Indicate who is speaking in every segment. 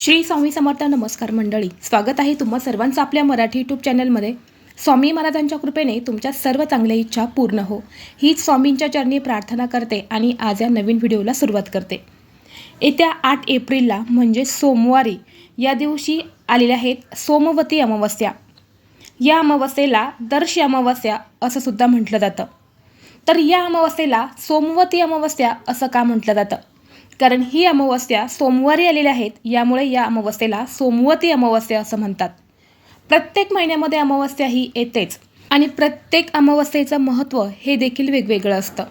Speaker 1: श्री स्वामी समर्थ नमस्कार मंडळी स्वागत आहे तुम्हा सर्वांचं आपल्या मराठी यूट्यूब चॅनलमध्ये स्वामी महाराजांच्या कृपेने तुमच्या सर्व चांगल्या इच्छा पूर्ण हो. हीच स्वामींच्या चरणी प्रार्थना करते आणि आज या नवीन व्हिडिओला सुरुवात करते. येत्या आठ एप्रिलला म्हणजे सोमवारी या दिवशी आलेल्या आहेत सोमवती अमावस्या. या अमावस्येला दर्शी अमावस्या असं सुद्धा म्हटलं जातं. तर या अमावस्येला सोमवती अमावस्या असं का म्हटलं जातं? कारण ही अमावस्या सोमवारी आलेल्या आहेत यामुळे या अमावस्येला सोमवती अमावस्या असं म्हणतात. प्रत्येक महिन्यामध्ये अमावस्या ही येतेच आणि प्रत्येक अमावस्येचं महत्त्व हे देखील वेगवेगळं असतं.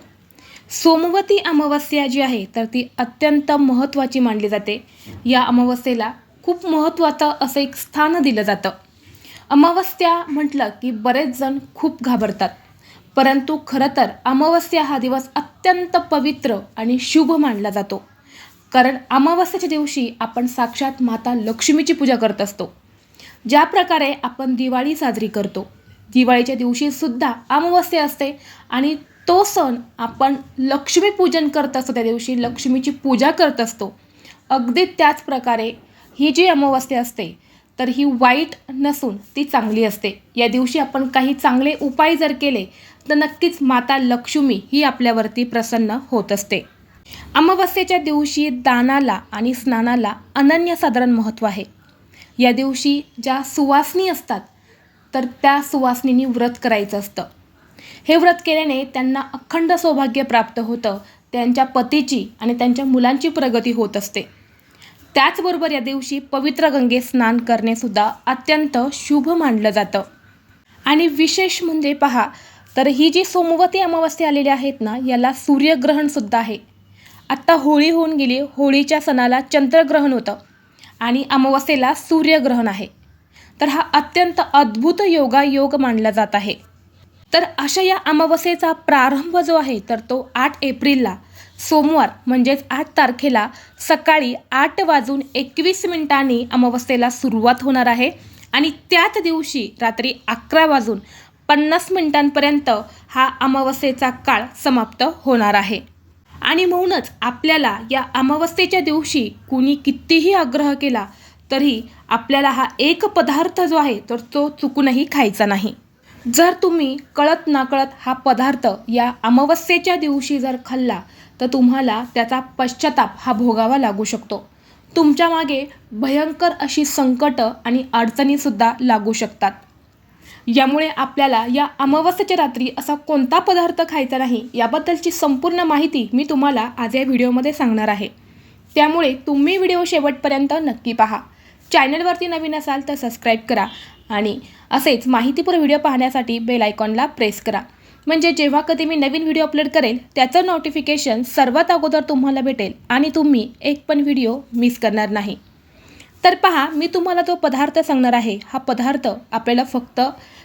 Speaker 1: सोमवती अमावस्या जी आहे तर ती अत्यंत महत्त्वाची मानली जाते. या अमावस्येला खूप महत्त्वाचं असं एक स्थान दिलं जातं. अमावस्या म्हटलं की बरेच जण खूप घाबरतात. परंतु खरं तर अमावस्या हा दिवस अत्यंत पवित्र आणि शुभ मानला जातो. कारण अमावस्याच्या दिवशी आपण साक्षात माता लक्ष्मीची पूजा करत असतो. ज्या प्रकारे आपण दिवाळी साजरी करतो दिवाळीच्या दिवशी सुद्धा अमावस्या असते आणि तो सण आपण लक्ष्मीपूजन करत असतो त्या दिवशी लक्ष्मीची पूजा करत असतो. अगदी त्याच प्रकारे ही जी अमावस्या असते तर ही वाईट नसून ती चांगली असते. या दिवशी आपण काही चांगले उपाय जर केले तर नक्कीच माता लक्ष्मी ही आपल्यावरती प्रसन्न होत असते. अमावस्येच्या दिवशी दानाला आणि स्नानाला अनन्यसाधारण महत्त्व आहे. या दिवशी ज्या सुवासनी असतात तर त्या सुवासनीनी व्रत करायचं असतं. हे व्रत केल्याने त्यांना अखंड सौभाग्य प्राप्त होतं त्यांच्या पतीची आणि त्यांच्या मुलांची प्रगती होत असते. त्याचबरोबर या दिवशी पवित्र गंगेत स्नान करणेसुद्धा अत्यंत शुभ मानलं जातं. आणि विशेष म्हणजे पहा तर ही जी सोमवती अमावस्या आलेली आहेत ना याला सूर्यग्रहणसुद्धा आहे. आत्ता होळी होऊन गेली. होळीच्या सणाला चंद्रग्रहण होतं. आणि अमावस्येला सूर्यग्रहण आहे. तर हा अत्यंत अद्भुत योगायोग मानला जात आहे. तर अशा या अमावस्येचा प्रारंभ जो आहे तर तो आठ एप्रिलला सोमवार म्हणजेच आठ तारखेला सकाळी आठ वाजून एकवीस मिनिटांनी अमावस्येला सुरुवात होणार आहे. आणि त्याच दिवशी रात्री अकरा वाजून पन्नास मिनिटांपर्यंत हा अमावस्येचा काळ समाप्त होणार आहे. आणि म्हणूनच आपल्याला या अमावस्येच्या दिवशी कुणी कितीही आग्रह केला तरी आपल्याला हा एक पदार्थ जो आहे तर तो चुकूनही खायचा नाही. जर तुम्ही कळत नाकळत हा पदार्थ या अमावस्येच्या दिवशी जर खाल्ला तर तुम्हाला त्याचा पश्चाताप हा भोगावा लागू शकतो. तुमच्या मागे भयंकर अशी संकटं आणि अडचणीसुद्धा लागू शकतात. यामुळे आपल्याला या अमावस्येच्या रात्री असा कोणता पदार्थ खायचा नाही याबद्दलची संपूर्ण माहिती मी तुम्हाला आज या व्हिडिओमध्ये सांगणार आहे. त्यामुळे तुम्ही व्हिडिओ शेवटपर्यंत नक्की पहा. चॅनलवरती नवीन असाल तर सबस्क्राईब करा आणि असेच माहितीपूर व्हिडिओ पाहण्यासाठी बेल आयकॉनला प्रेस करा. म्हणजे जेव्हा कधी मी नवीन व्हिडिओ अपलोड करेल त्याचं नोटिफिकेशन सर्वात अगोदर तुम्हाला भेटेल आणि तुम्ही एक पण व्हिडिओ मिस करणार नाही. तर पहा मी तुम्हाला तो पदार्थ सांगणार आहे हा पदार्थ आपल्याला फक्त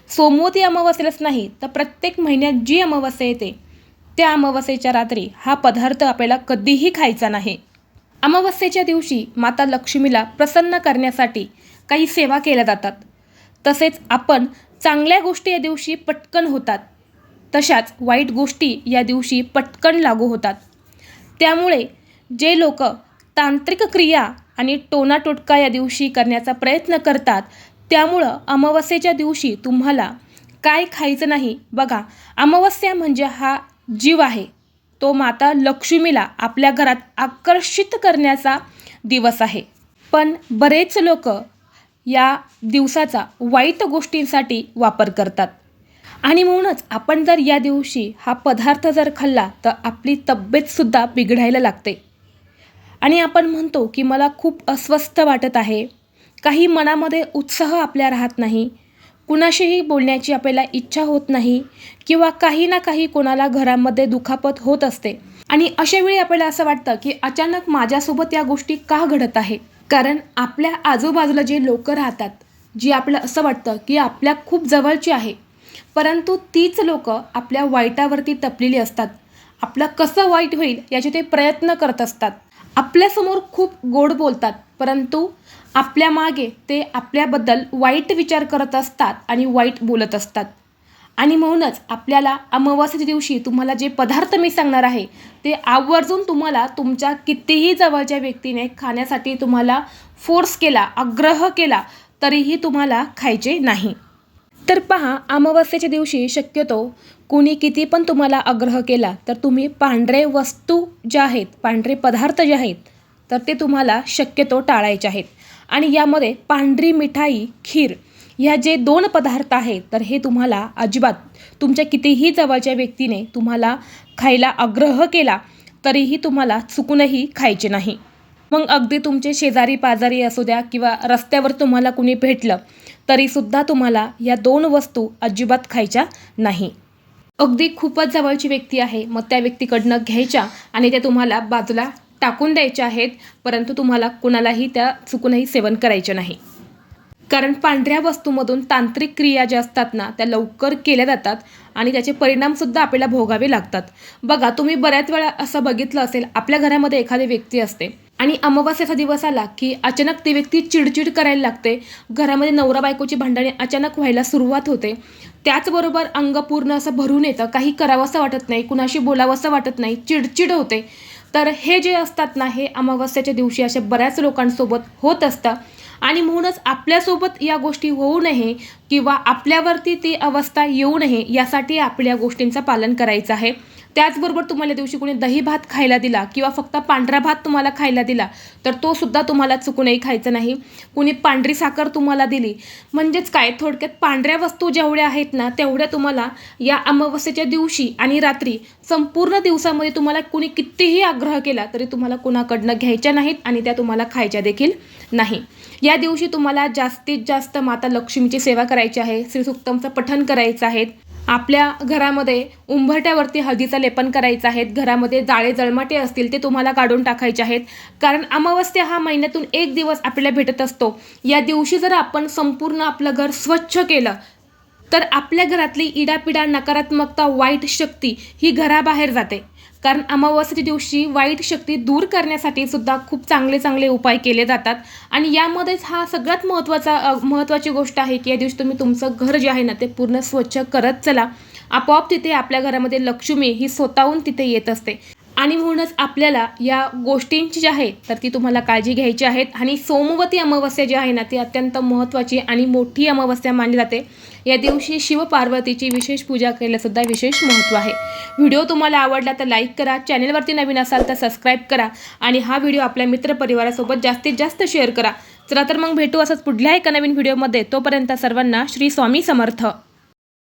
Speaker 1: सोमवती अमावस्येलाच नाही तर प्रत्येक महिन्यात जी अमावस्या येते त्या अमावस्येच्या रात्री हा पदार्थ आपल्याला कधीही खायचा नाही. अमावस्येच्या दिवशी माता लक्ष्मीला प्रसन्न करण्यासाठी काही सेवा केल्या जातात. तसेच आपण चांगल्या गोष्टी या दिवशी पटकन होतात. तशाच वाईट गोष्टी या दिवशी पटकन लागू होतात. त्यामुळे जे लोक तांत्रिक क्रिया आणि टोनाटोटका या दिवशी करण्याचा प्रयत्न करतात. त्यामुळं अमावस्येच्या दिवशी तुम्हाला काय खायचं नाही? बघा अमावस्या म्हणजे हा जीव आहे. तो माता लक्ष्मीला आपल्या घरात आकर्षित करण्याचा दिवस आहे. पण बरेच लोक या दिवसाचा वाईट गोष्टींसाठी वापर करतात. आणि म्हणूनच आपण जर या दिवशी हा पदार्थ जर खाल्ला तर आपली तब्येतसुद्धा बिघडायला लागते. आणि आपण म्हणतो की मला खूप अस्वस्थ वाटत आहे. काही मनामध्ये उत्साह आपल्या राहत नाही. कुणाशीही बोलण्याची आपल्याला इच्छा होत नाही किंवा काही ना काही कोणाला घरामध्ये दुखापत होत असते. आणि अशा वेळी आपल्याला असं वाटतं की अचानक माझ्यासोबत या गोष्टी का घडत आहे? कारण आपल्या आजूबाजूला जे लोक राहतात जी आपलं असं वाटतं की आपल्या खूप जवळची आहे परंतु तीच लोक आपल्या वाईटावरती टपलेली असतात. आपलं कसं वाईट होईल याचे ते प्रयत्न करत असतात. आपल्यासमोर खूप गोड बोलतात परंतु आपल्या मागे ते आपल्याबद्दल वाईट विचार करत असतात आणि वाईट बोलत असतात. आणि म्हणूनच आपल्याला अमावास्येच्या दिवशी तुम्हाला जे पदार्थ मी सांगणार आहे ते आवर्जून तुम्हाला तुमच्या कितीही जवळच्या व्यक्तीने खाण्यासाठी तुम्हाला फोर्स केला आग्रह केला तरीही तुम्हाला खायचे नाही. तर पहा अमावास्येच्या दिवशी शक्यतो कुणी किती पण तुम्हाला आग्रह केला तर तुम्ही पांढरे वस्तू ज्या आहेत पांढरे पदार्थ जे आहेत तर ते तुम्हाला शक्यतो टाळायचे आहेत. आणि यामध्ये पांढरी मिठाई खीर ह्या जे दोन पदार्थ आहेत तर हे तुम्हाला अजिबात तुमच्या कितीही जवळच्या व्यक्तीने तुम्हाला खायला आग्रह केला तरीही तुम्हाला चुकूनही खायचे नाही. मग अगदी तुमचे शेजारी पाजारी असू द्या किंवा रस्त्यावर तुम्हाला कुणी भेटलं तरीसुद्धा तुम्हाला या दोन वस्तू अजिबात खायच्या नाही. अगदी खूपच जवळची व्यक्ती आहे. मग त्या व्यक्तीकडनं घ्यायच्या आणि त्या तुम्हाला बाजूला टाकून द्यायच्या आहेत परंतु तुम्हाला कुणालाही त्या चुकूनही सेवन करायच्या नाही. कारण पांढऱ्या वस्तूमधून तांत्रिक क्रिया ज्या असतात ना त्या लवकर केल्या जातात आणि त्याचे परिणामसुद्धा आपल्याला भोगावे लागतात. बघा तुम्ही बऱ्याच वेळा असं बघितलं असेल आपल्या घरामध्ये एखादी व्यक्ती असते. आणि अमावास्याचा दिवस आला की अचानक ती व्यक्ती चिडचिड करायला लागते. घरामध्ये नवरा बायकोची भांडणे अचानक व्हायला सुरुवात होते. त्याचबरोबर अंग पूर्ण असं भरून येतं. काही करावंसं वाटत नाही. कुणाशी बोलावंसं वाटत नाही. चिडचिड होते. तर हे जे असतात ना हे अमावस्याच्या दिवशी अशा बऱ्याच लोकांसोबत होत असतं. आणि म्हणूनच आपल्यासोबत या गोष्टी होऊ नये किंवा आपल्यावरती ती अवस्था येऊ नये यासाठी आपल्या गोष्टींचं पालन करायचं आहे. त्याचबरोबर तुम्हाला दिवशी कोणी दही भात खायला दिला किंवा फक्त पांढरा भात तुम्हाला खायला दिला तर तो सुद्धा तुम्हाला चुकूनही खायचा नाही. कुणी पांढरी साखर तुम्हाला दिली. म्हणजेच काय? थोडक्यात पांढऱ्या वस्तू जेवढ्या आहेत ना तेवढ्या तुम्हाला या अमावस्येच्या दिवशी आणि रात्री संपूर्ण दिवसामध्ये तुम्हाला कुणी कितीही आग्रह केला तरी तुम्हाला कुणाकडनं घ्यायच्या नाहीत आणि त्या तुम्हाला खायच्या देखील नाही. या दिवशी तुम्हाला जास्तीत जास्त माता लक्ष्मीची सेवा करायची आहे श्रीसुक्तमचं पठण करायचं आहे आपल्या घरामध्ये उंबरट्यावरती हळदीचं लेपन करायचं आहे. घरामध्ये जाळे जळमाटे असतील ते तुम्हाला काढून टाकायचे आहेत. कारण अमावस्या हा महिन्यातून एक दिवस आपल्याला भेटत असतो. या दिवशी जर आपण संपूर्ण आपलं घर स्वच्छ केलं तर आपल्या घरातली इडापिडा नकारात्मकता वाईट शक्ती ही घराबाहेर जाते. कारण अमावस्येच्या दिवशी वाईट शक्ती दूर करण्यासाठी सुद्धा खूप चांगले चांगले उपाय केले जातात. आणि यामध्येच हा सगळ्यात महत्त्वाचा महत्त्वाची गोष्ट आहे की या दिवशी तुम्ही तुमचं घर जे आहे ना ते पूर्ण स्वच्छ करत चला. आपोआप तिथे आपल्या घरामध्ये लक्ष्मी ही स्वतःहून तिथे येत असते. आणि म्हणूनच आपल्याला या गोष्टींची जी आहे तर ती तुम्हाला काळजी घ्यायची आहेत. आणि सोमवती अमावस्या जी आहे ना ती अत्यंत महत्त्वाची आणि मोठी अमावस्या मानली जाते. या दिवशी शिवपार्वतीची विशेष पूजा केल्यासुद्धा विशेष महत्त्व आहे. व्हिडिओ तुम्हाला आवडला तर लाईक करा चॅनेलवरती नवीन असाल तर सबस्क्राईब करा आणि हा व्हिडिओ आपल्या मित्रपरिवारासोबत जास्तीत जास्त शेअर करा. चला तर मग भेटू असंच पुढल्या एका नवीन व्हिडिओमध्ये. तोपर्यंत सर्वांना श्री स्वामी समर्थ.